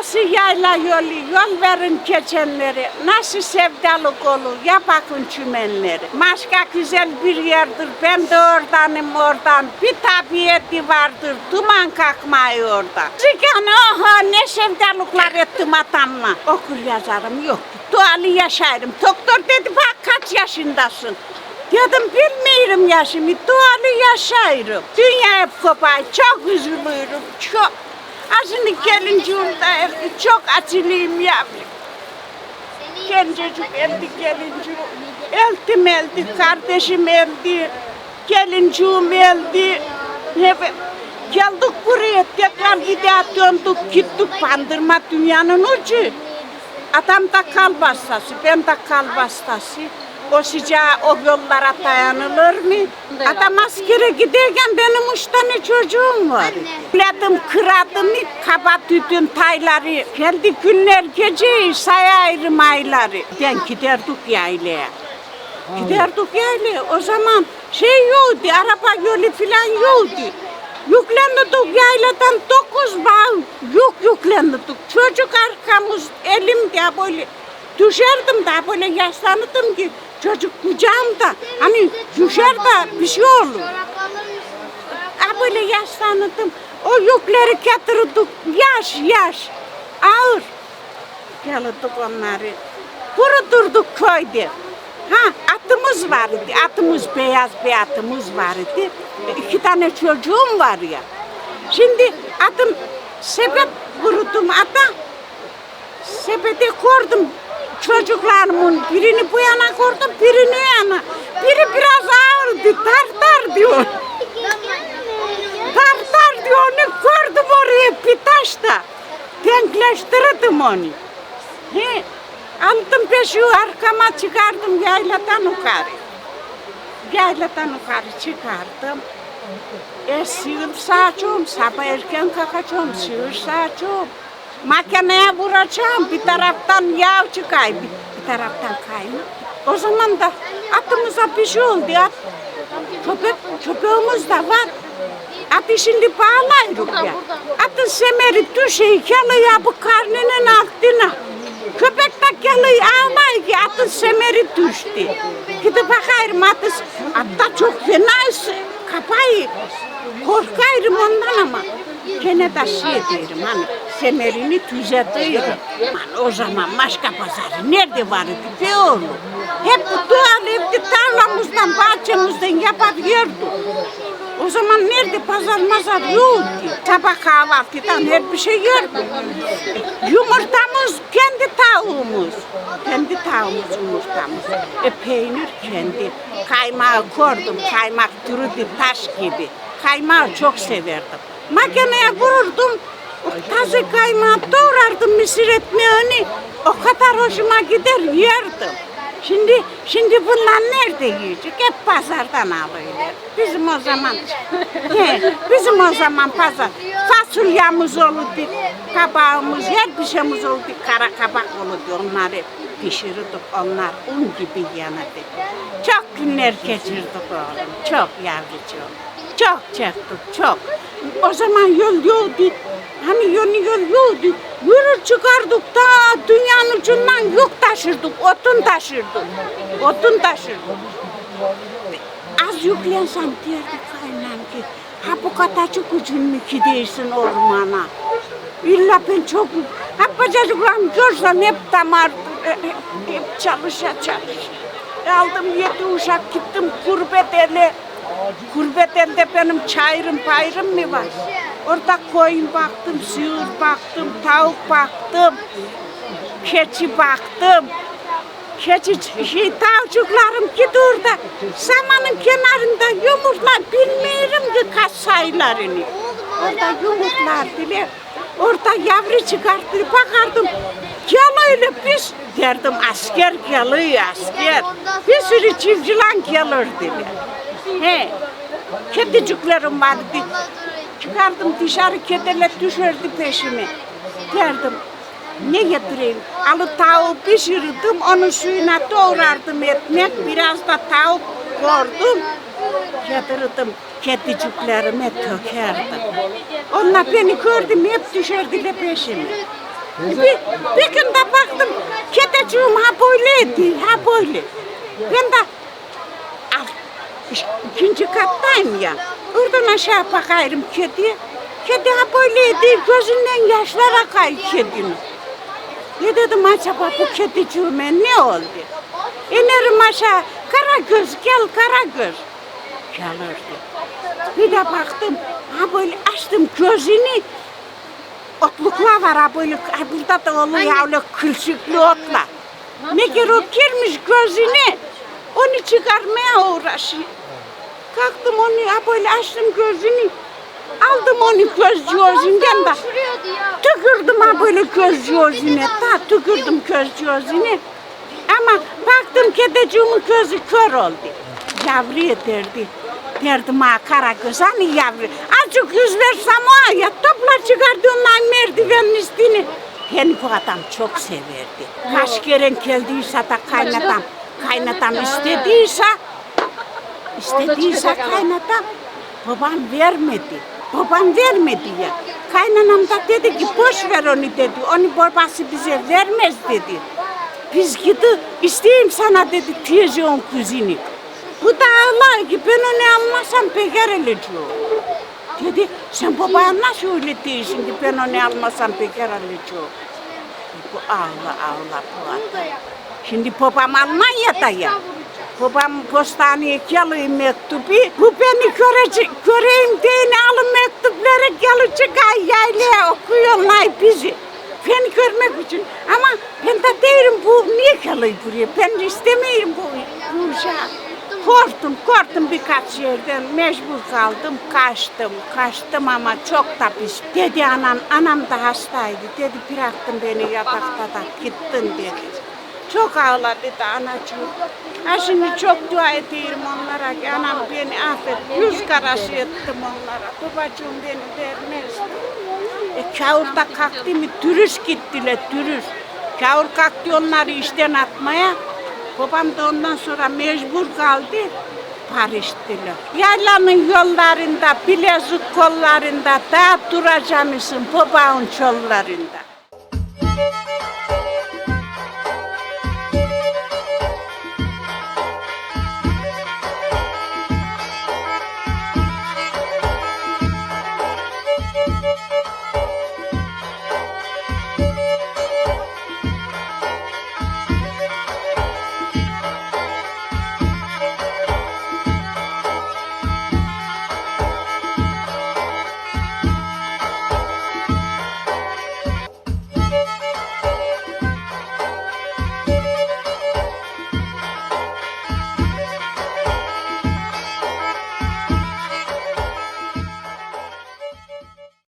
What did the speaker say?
Nasıl yayla yolu, yol verin geçenleri, nasıl sevdalık olur, ya bakın çümenleri. Başka güzel bir yerdir, ben de oradanım oradan, bir tabieti vardır, duman kalkmayı orada. Zigan oha ne sevdalıklar ettim atamla. Okul yazarım yok, dualı yaşarım. Doktor dedi bak kaç yaşındasın. Dedim bilmiyorum yaşımı, dualı yaşarım. Dünya hep kopay, çok üzülüyorum, çok. Aslında gelinciğimde çok acılıyım yavrum. Gencecik eldi gelinciğim. Eltim eldi, kardeşim eldi, gelinciğim eldi. Hep geldik buraya tekrar gidelim döndük gittik bandırma dünyanın ucu. Adam da kalp hastası, ben de kalp. O sıcağa o yollara dayanılır mı? Adam askere giderken benim üç tane çocuğum var. Biledim kıradım kaba tütün tayları. Kendi günler gece sayarım ayları. Ben giderdik yaylaya. Giderdik yaylaya. O zaman şey yoktu, araba yolu falan yoktu. Yüklendik yayladan dokuz bağ yük yüklendik. Çocuk arkamız elimde böyle düşerdim da böyle yaslanırdım ki çocuk kucağımda. Hani düşer de bir şey olur. Ha böyle yaşlanırdım. O yükleri getirdik. Yaş yaş. Ağır. Gelirdik onları. Kurudurduk köyde. Ha atımız vardı. Atımız beyaz bir atımız vardı. İki tane çocuğum var ya. Şimdi atım sepet kurudum ata. Sepete koydum çocuklarımın birini bu yana koydum birini yana. Biri biraz ağırdı tartar diyor. Tartar diyor onu koydum oraya bir taşta. Denkleştirdim onu. He, aldım peşi arkama çıkardım yayladan yukarı. Yayladan yukarı çıkardım. E sığır sağacağım, sabah erken kalkacağım, sığır sağacağım. Makineye vuracağım, bir taraftan yağ çıkay, bir, bir taraftan kaymak. O zaman da atımıza bir şey oldu. At, köpek, köpeğimiz de var. Atı şimdi bağlayırız ya. Atın semeri düşüyor, geliyor bu karnının altına. Köpek de geliyor ağlıyor ki atın semeri düştü. Gidip bakayım atı, at da çok fena kapayı. Korkayım ondan ama. Gene de şey diyorum hani semerini düzeltiyorum. Hani o zaman başka pazarı nerede vardı oğlum? Hep doğal evde tarlamızdan, bahçemizden yapabiliyorduk. O zaman nerede pazar mazar yoktu. Sabah kahvaltıdan her bir şey yiyorduk. Yumurtamız kendi tavuğumuz. Kendi tavuğumuz yumurtamız. E peynir kendi. Kaymağı kordum. Kaymak durudu taş gibi. Kaymağı çok severdim. Makineye vururdum. Taze kaymağı doğrardım misir ekmeğini. O kadar hoşuma gider yerdim. Şimdi şimdi bunlar nerede yiyecek? Hep pazardan alıyorlar. Bizim o zaman he, bizim o zaman pazar fasulyamız olurdu, kabağımız, her bir şeyimiz olurdu. Kara kabak olurdu onları pişirirdik onlar un gibi yanırdı. Çok günler geçirdik oğlum, çok yavrucuğum. Çok çektik, çok. O zaman yol yoktu. Hani yol yol yoktu. Yürür çıkardık da dünyanın ucundan yük taşırdık, otun taşırdık. Otun taşırdık. Az yüklensem derdi kaynam ki, ha bu kadarcık ucun mu gidiyorsun ormana? İlla ben çok, ha bacacıklarım görsem hep damar, e, e, hep çalışa çalışa. Aldım yedi uşak gittim gurbet ele. Gurbet benim çayırım payrım mı var? Orada koyun baktım, sığır baktım, tavuk baktım, keçi baktım. Keçi şey, tavukçuklarım gitti orada. Samanın kenarında yumurtlar bilmiyorum ki kaç sayılarını. Orada yumurtlar bile. Orada yavru çıkarttı bakardım. Gel öyle biz derdim asker geliyor asker. Bir sürü çiftçiler gelir dedi. He. Kediciklerim vardı. Çıkardım dışarı kediler düşerdi peşime. Derdim ne getireyim? Alı tavuğu pişirirdim, onun suyuna doğrardım ekmek, biraz da tavuk koydum. Getirirdim, kediciklerime tökerdim. Onlar beni gördüm, hep düşerdiler peşime. Bir, bir gün de baktım kediciğim ha böyleydi, ha böyle. Ben de ikinci kattayım ya. Oradan aşağı bakıyorum kediye. Kedi ha böyleydi, gözünden yaşlar akay kedinin. Ne dedim acaba bu kediciğime ne oldu? İnerim aşağı, kara göz gel kara göz. Gelirdi. Bir de baktım, ha böyle açtım gözünü. Otluklar var ha böyle, ha burada da oluyor öyle kılçıklı otlar. Ne kere o girmiş gözüne, onu çıkarmaya uğraşıyor. Kalktım onu ha böyle açtım gözünü. Aldım onu göz gözünden de. Tükürdüm ha böyle göz gözüne. Ta tükürdüm göz gözüne. Ama baktım kediciğimin gözü kör oldu. Yavru derdi. Derdim ha kara göz hani yavru. Azıcık yüz versem o ya topla çıkardı ondan merdivenin üstüne. Beni bu adam çok severdi. Kaç kere geldiyse de kaynatam. Kaynatam istediyse İstediyse kaynatam babam vermedi. Babam vermedi ya. Kaynanam da dedi ki boş ver onu dedi. Onu babası bize vermez dedi. Biz gidi isteyeyim sana dedi teyzeğin kuzini. Bu da ağlar ki ben onu almasam bekar olacağım. Dedi sen babaya nasıl öyle diyorsun ki ben onu almasam bekar olacağım. Bu ağla ağla bu adam. Şimdi babam Almanya'da ya. Babam postaneye geliyor mektubu. Bu beni görecek, göreyim diye alın mektupları gelecek ay yaylaya okuyorlar bizi. Beni görmek için. Ama ben de derim bu niye geliyor buraya? Ben istemiyorum bu, bu uşağı. Korktum, korktum birkaç yerden. Mecbur kaldım, kaçtım. Kaçtım ama çok da pis. Dedi anam, anam da hastaydı. Dedi bıraktın beni yatakta da gittin dedi. Çok ağladı da anacığım. Ha şimdi çok dua ediyorum onlara ki anam beni affet. Yüz karası ettim onlara. Babacığım beni vermez. E, kavur da kalktı mı dürüst gittiler dürüst. Kavur kalktı onları işten atmaya. Babam da ondan sonra mecbur kaldı. Barıştılar. Yaylanın yollarında, bilezik kollarında, daha duracaksın babanın çollarında.